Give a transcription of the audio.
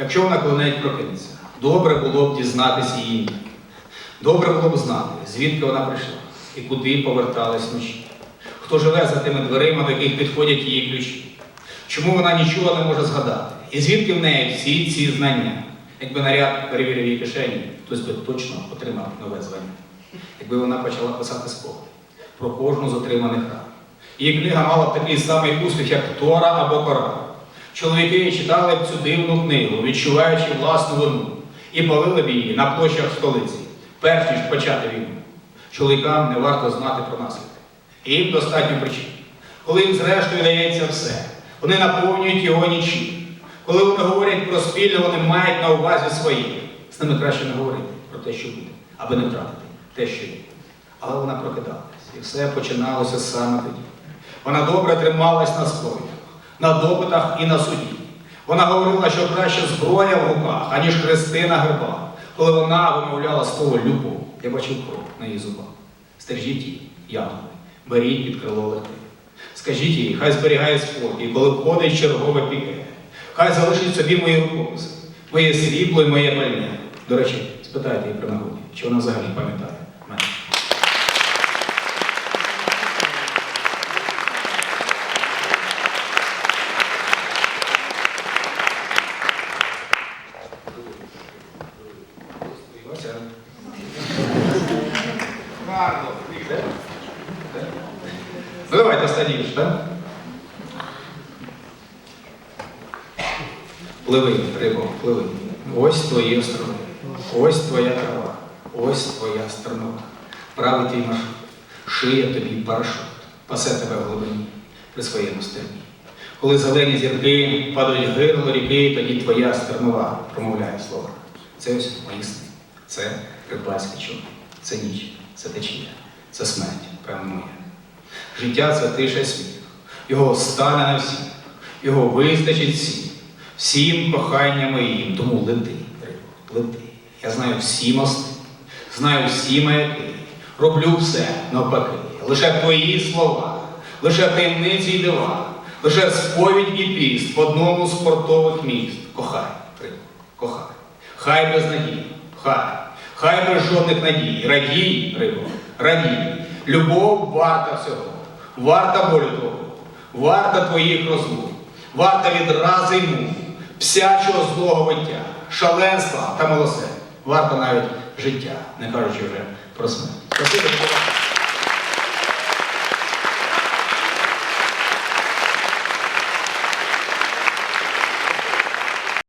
Якщо вона коли-небудь прокинеться, добре було б дізнатися її. Добре було б знати, звідки вона прийшла і куди поверталась вночі. Хто живе за тими дверима, до яких підходять її ключі. Чому вона нічого не може згадати? І звідки в неї всі ці знання? Якби наряд перевірив її кишені, хтось би точно отримав нове звання. Якби вона почала писати спогади про кожну з отриманих ран. Її книга мала б такий самий успіх, як Тора або Коран. Чоловіки читали б цю дивну книгу, відчуваючи власну вину, і палили б її на площах столиці, перш ніж почати війну. Чоловікам не варто знати про наслідки. Їм достатньо причин. Коли їм зрештою дається все, вони наповнюють його нічим. Коли вони говорять про спільне, вони мають на увазі своє. З ними краще не говорити про те, що буде, аби не втратити те, що є. Але вона прокидалась, і все починалося саме тоді. Вона добре трималась на сповідях, на допитах і на суді. Вона говорила, що краще зброя в руках, аніж хрести на гербах. Коли вона вимовляла слово любов, я бачив кров на її зубах. Стержіть її, янголи, беріть під крило легти. Скажіть їй, хай зберігає спокій, коли входить чергове піке. Хай залишить собі мої рукописи, моє срібло і моє пальне. До речі, спитайте її при нагоді, чи вона взагалі пам'ятає Ну давайте останній вірш, так? Пливи, рибо, пливи. Ось твої острови, ось твоя трава, ось твоя стернова. Правий твій маршрут, шиє тобі парашут, пасе тебе в глибині при своєму стерні. Коли зелені зірки падають гирло ріки, тоді твоя стернова промовляє слова. Це ось мої сни, це рибальський човен, це ніч, це течія, це смерть, певно. Життя це тиша й сміх, його стане на всіх, його вистачить всім, всім кохання моїм, тому лети, лети. Я знаю всі мости, знаю всі маяки, роблю все навпаки, лише твої слова, лише таємниці й дива, лише сповідь і піст в одному з портових міст. Кохай, кохай. Хай без надій, хай, хай без жодних надій. Радій, рибо, радій. Любов варта всього, варта болю того, варта твоїх розлук, варта відрази й мук, псячого злого виття, шаленства та милосердя, варта навіть життя, не кажучи вже про смерть.